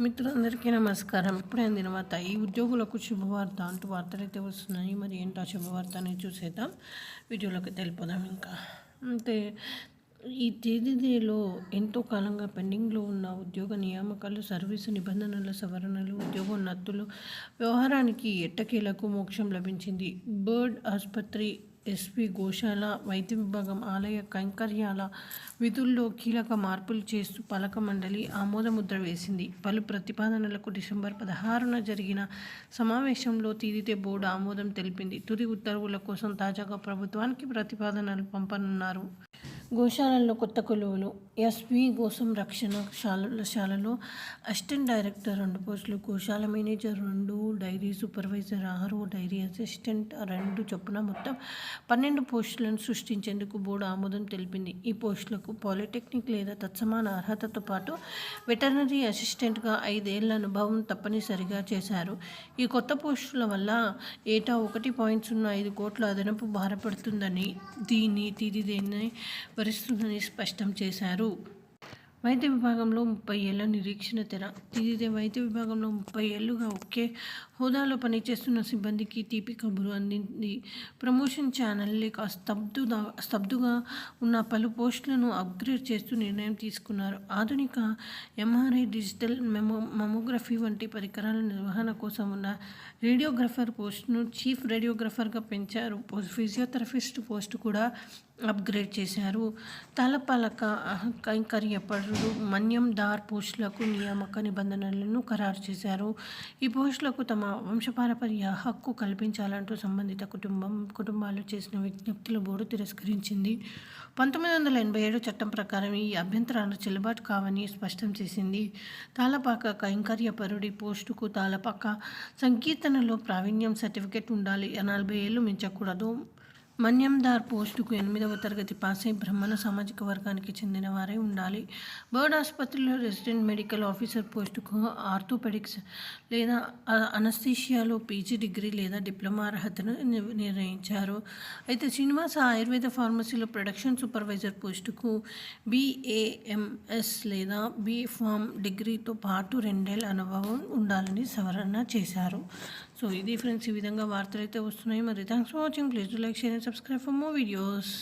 మిత్రులందరికీ నమస్కారం. ఇప్పుడైంది అందిన వార్త ఈ ఉద్యోగులకు శుభవార్త అంటూ వార్తలు అయితే వస్తున్నాయి. మరి ఏంటో ఆ శుభవార్త అనేది చూసేద్దాం. వీడియోలోకి తెలిపోదాం ఇంకా. అంటే ఈ తేదీలో ఎంతో కాలంగా పెండింగ్లో ఉన్న ఉద్యోగ నియామకాలు సర్వీసు నిబంధనల సవరణలు ఉద్యోగోన్నతులు వ్యవహారానికి ఎట్టకేలకు మోక్షం లభించింది? బర్డ్ ఆసుపత్రి ఎస్పి గోశాల వైద్య విభాగం ఆలయ కైంకర్యాల విధుల్లో కీలక మార్పులు చేస్తూ పలక మండలి ఆమోదముద్ర వేసింది. పలు ప్రతిపాదనలకు డిసెంబర్ పదహారున జరిగిన సమావేశంలో తీరితే బోర్డు ఆమోదం తెలిపింది. తుది ఉత్తర్వుల కోసం తాజాగా ప్రభుత్వానికి ప్రతిపాదనలు పంపనున్నారు. గోశాలల్లో కొత్త కొలువులు ఎస్వి గోసం రక్షణ శాల శాలలో అసిస్టెంట్ డైరెక్టర్ రెండు పోస్టులు గోశాల మేనేజర్ రెండు డైరీ సూపర్వైజర్ ఆరు డైరీ అసిస్టెంట్ రెండు చొప్పున మొత్తం పన్నెండు పోస్టులను సృష్టించేందుకు బోర్డు ఆమోదం తెలిపింది. ఈ పోస్టులకు పాలిటెక్నిక్ లేదా తత్సమాన అర్హతతో పాటు వెటర్నరీ అసిస్టెంట్గా ఐదేళ్ళ అనుభవం తప్పనిసరిగా చేశారు. ఈ కొత్త పోస్టుల వల్ల ఏటా ఒకటి పాయింట్ సున్నా ఐదు కోట్ల అదనపు భారపడుతుందని దీన్ని తీరిదేని వరిస్తుందని స్పష్టం చేశారు. వైద్య విభాగంలో ముప్పై ఏళ్ళ నిరీక్షణ తెర. తీరిదే వైద్య విభాగంలో ముప్పై ఏళ్ళుగా ఒకే హోదాలో పనిచేస్తున్న సిబ్బందికి తీపి కబురు అందింది. ప్రమోషన్ ఛానల్ లేక స్తబ్దుగా స్తబ్దుగా ఉన్న పలు పోస్టులను అప్గ్రేడ్ చేస్తూ నిర్ణయం తీసుకున్నారు. ఆధునిక ఎంఆర్ఐ డిజిటల్ మెమో మెమోగ్రఫీ వంటి పరికరాల నిర్వహణ కోసం ఉన్న రేడియోగ్రఫర్ పోస్టును చీఫ్ రేడియోగ్రఫర్గా పెంచారు. ఫిజియోథెరపిస్ట్ పోస్టు కూడా అప్గ్రేడ్ చేశారు. తలపలక కైంకర్యపరుడు మన్యం దార్ పోస్టులకు నియామక నిబంధనలను ఖరారు చేశారు. ఈ పోస్టులకు తమ వంశపారపర్య హక్కు కల్పించాలంటూ సంబంధిత కుటుంబం కుటుంబాలు చేసిన విజ్ఞప్తుల బోర్డు తిరస్కరించింది. పంతొమ్మిది వందల ఎనభై ఏడు చట్టం ప్రకారం ఈ అభ్యంతరాలు చెల్లుబాటు కావని స్పష్టం చేసింది. తాళపాక కైంకర్యపరుడి పోస్టుకు తాలపాక సంకీర్తనలో ప్రావీణ్యం సర్టిఫికెట్ ఉండాలి. నలభై ఏళ్ళు మించకూడదు. మన్యందార్ పోస్టుకు ఎనిమిదవ తరగతి పాస్ అయి బ్రహ్మణ సామాజిక వర్గానికి చెందిన వారే ఉండాలి. బర్డ్ ఆసుపత్రిలో రెసిడెంట్ మెడికల్ ఆఫీసర్ పోస్టుకు ఆర్థోపెడిక్స్ లేదా అనస్థీషియాలో పీజీ డిగ్రీ లేదా డిప్లొమా అర్హతను నిర్ణయించారు. అయితే శ్రీనివాస ఆయుర్వేద ఫార్మసీలో ప్రొడక్షన్ సూపర్వైజర్ పోస్టుకు బీఏఎంఎస్ లేదా బీఫామ్ డిగ్రీతో పాటు రెండేళ్ళ అనుభవం ఉండాలని సవరణ చేశారు. సో ఇది ఫ్రెండ్స్ ఈ విధంగా వార్తలు అయితే వస్తున్నాయి మరి thanks for watching please like share and subscribe for more videos